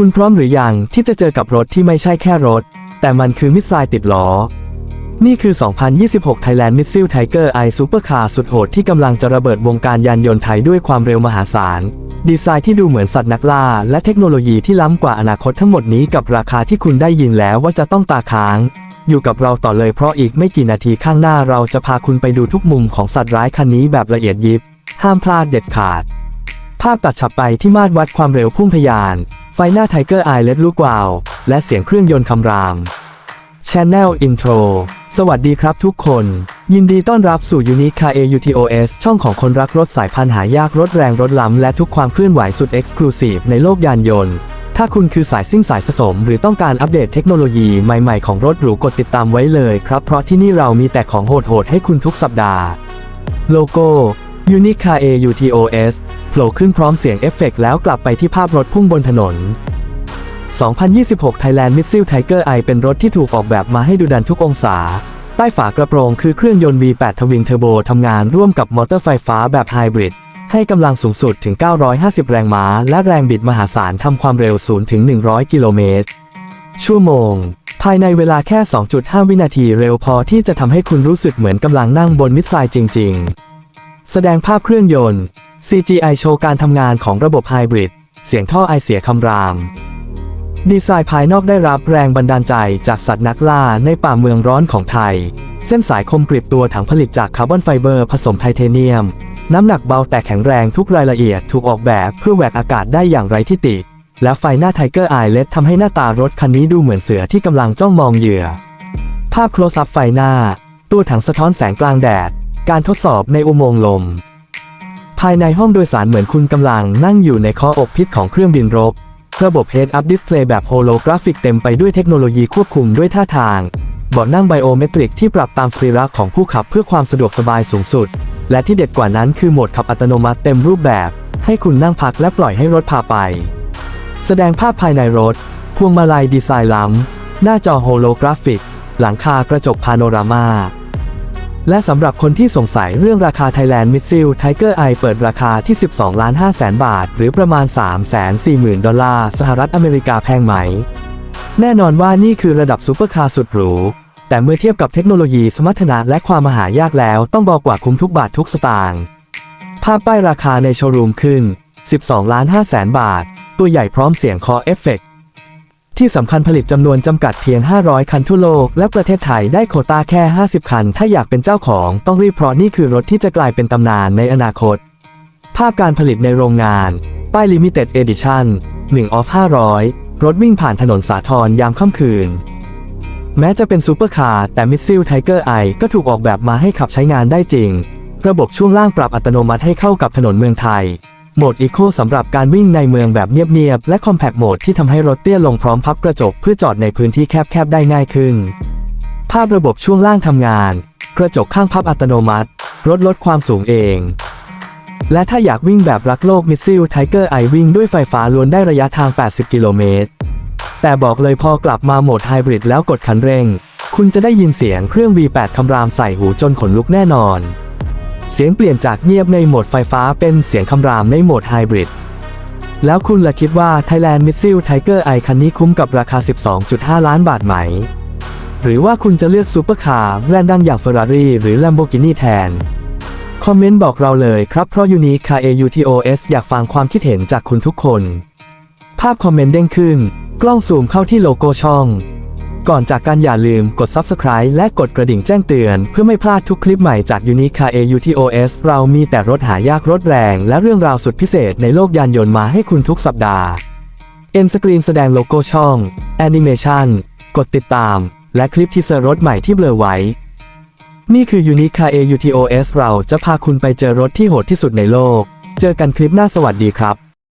คุณพร้อมหรือยังที่จะเจอกับรถที่ไม่ใช่แค่รถ แต่มันคือมิสไซล์ติดล้อ นี่คือ 2026 Thailand Missile Tiger Eye Supercar สุดโหดที่กำลังจะระเบิดวงการยานยนต์ไทยด้วยความเร็วมหาศาล ดีไซน์ที่ดูเหมือนสัตว์นักล่า และเทคโนโลยีที่ล้ำกว่าอนาคตทั้งหมดนี้กับราคาที่คุณได้ยินแล้วว่าจะต้องตาค้าง อยู่กับเราต่อเลยเพราะอีกไม่กี่นาทีข้างหน้าเราจะพาคุณไปดูทุกมุมของสัตว์ร้ายคันนี้แบบละเอียดยิบ ห้ามพลาดเด็ดขาด ภาพตัดฉับไปที่มาตรวัดความเร็วพุ่งทะยาน ไฟหน้าไทเกอร์ไอเลดลูกวาว และเสียงเครื่องยนต์คำราม Channel Intro สวัสดีครับทุกคน ยินดีต้อนรับสู่ Unique Car AUTOS ช่องของคนรักรถสายพันธุ์หายากรถแรงรถล้ำและทุกความเคลื่อนไหวสุด Exclusive ในโลกยานยนต์ ถ้าคุณคือสายซิ่งสายสะสม หรือต้องการอัปเดตเทคโนโลยีใหม่ๆของรถหรูกดติดตามไว้เลยครับ เพราะที่นี่เรามีแต่ของโหดๆให้คุณทุกสัปดาห์ โลโก้ Unique Car AUTOS โผล่ขึ้นพร้อมเสียงเอฟเฟกต์แล้วกลับไปที่ภาพรถพุ่งบนถนน 2026 Thailand Missile Tiger Eye เป็นรถที่ถูกออกแบบมาให้ดูดันทุกองศา ใต้ฝากระโปรงคือเครื่องยนต์ V8 ทวิงเทอร์โบทำงานร่วมกับมอเตอร์ไฟฟ้าแบบไฮบริด ให้กำลังสูงสุดถึง 950 แรงม้า และแรงบิดมหาศาลทำความเร็ว 0 ถึง 100 กิโลเมตร ชั่วโมง ภายในเวลาแค่ 2.5 วินาทีเร็วพอที่จะทำให้คุณรู้สึกเหมือนกำลังนั่งบนมิสไซล์จริง ๆ แสดงภาพเครื่องยนต์ CGI โชว์การทำงานของระบบไฮบริด เสียงท่อไอเสียคำราม ดีไซน์ภายนอกได้รับแรงบันดาลใจจากสัตว์นักล่าในป่าเมืองร้อนของไทย เส้นสายคมกริบตัวถังผลิตจากคาร์บอนไฟเบอร์ผสมไทเทเนียม น้ำหนักเบาแต่แข็งแรงทุกรายละเอียดถูกออกแบบเพื่อแหวกอากาศได้อย่างไรที่ติและไฟหน้าไทเกอร์ไอเลดทำให้หน้าตารถคันนี้ดูเหมือนเสือที่กำลังจ้องมองเหยื่อ ภาพ close up ไฟหน้า ตัวถังสะท้อนแสงกลางแดด การทดสอบในอุโมงค์ลม ภายในห้องโดยสารเหมือนคุณกำลังนั่งอยู่ในคออกพิษของเครื่องบินรบ ระบบ Head Up Display แบบโฮโลกราฟิกเต็มไปด้วยเทคโนโลยีควบคุมด้วยท่าทางเบาะนั่งไบโอเมตริกที่ปรับตามสรีระของผู้ขับเพื่อความสะดวกสบายสูงสุด และที่เด็ดกว่านั้นคือโหมดขับอัตโนมัติเต็มรูปแบบ ให้คุณนั่งพักและปล่อยให้รถพาไป แสดงภาพภายในรถ พวงมาลัยดีไซน์ล้ำ หน้าจอโฮโลกราฟิก หลังคากระจกพาโนรามา และสำหรับคนที่สงสัยเรื่องราคา Thailand Missile Tiger Eye เปิดราคาที่ 12 ล้าน5แสนบาท หรือประมาณ 3 4 0 0 0 0 ดอลลาร์สหรัฐอเมริกาแพงไหม แน่นอนว่านี่คือระดับซูเปอร์คาร์สุดหรู แต่เมื่อเทียบกับเทคโนโลยีสมรรถนะและความมหายากแล้วต้องบอกกว่าคุ้มทุกบาททุกสตางค์ ภาพป้ายราคาในโชว์รูมขึ้น 12 ล้าน5แสนบาท ตัวใหญ่พร้อมเสียงคอเอฟเฟกต์ ที่สำคัญผลิตจำนวนจำกัดเพียง 500 คันทั่วโลก และประเทศไทยได้โควต้าแค่ 50 คัน ถ้าอยากเป็นเจ้าของต้องรีบเพราะนี่คือรถที่จะกลายเป็นตำนานในอนาคต ภาพการผลิตในโรงงาน ป้าย Limited Edition 1 of 500 รถวิ่งผ่านถนนสาทรยามค่ำคืน แม้จะเป็นซูเปอร์คาร์แต่ Missile Tiger Eye ก็ถูกออกแบบมาให้ขับใช้งานได้จริง ระบบช่วงล่างปรับอัตโนมัติให้เข้ากับถนนเมืองไทย โหมด Eco สำหรับการวิ่งในเมืองแบบเงียบๆ และ Compact Mode ที่ทำให้รถเตี้ยลงพร้อมพับกระจกเพื่อจอดในพื้นที่แคบๆ ได้ง่ายขึ้น ภาพระบบช่วงล่างทำงาน กระจกข้างพับอัตโนมัติ รถลดความสูงเอง และถ้าอยากวิ่งแบบรักโลก Missile Tiger Eye วิ่งด้วยไฟฟ้าล้วนได้ระยะทาง 80 กิโลเมตร แต่บอกเลยพอกลับมาโหมดไฮบริดแล้วกดคันเร่ง คุณจะได้ยินเสียงเครื่อง V8 คำรามใส่หูจนขนลุกแน่นอน เสียงเปลี่ยนจากเงียบในโหมดไฟฟ้าเป็นเสียงคำรามในโหมดไฮบริด แล้วคุณล่ะคิดว่า Thailand Missile Tiger Eye คันนี้คุ้มกับราคา 12.5 ล้านบาทไหม หรือว่าคุณจะเลือกซูเปอร์คาร์แบรนด์ดังอย่าง Ferrari หรือ Lamborghini แทน คอมเมนต์บอกเราเลยครับเพราะ Unique Car AUTOS อยากฟังความคิดเห็นจากคุณทุกคน ภาพคอมเมนต์เด้งขึ้น กล้องซูมเข้าที่โลโก้ช่อง ก่อนจากการอย่าลืมกด Subscribe และกดกระดิ่งแจ้งเตือน เพื่อไม่พลาดทุกคลิปใหม่จาก Unique Car AUTOS เรามีแต่รถหายากรถแรง และเรื่องราวสุดพิเศษในโลกยานยนต์มาให้คุณทุกสัปดาห์เอ็นสกรีนแสดงโลโก้ช่องแอนิเมชันกดติดตาม และคลิปที่เซอร์รถใหม่ที่เบลอไว้ นี่คือ Unique Car AUTOS เราจะพาคุณไปเจอรถที่โหดที่สุดในโลก เจอกันคลิปหน้าสวัสดีครับ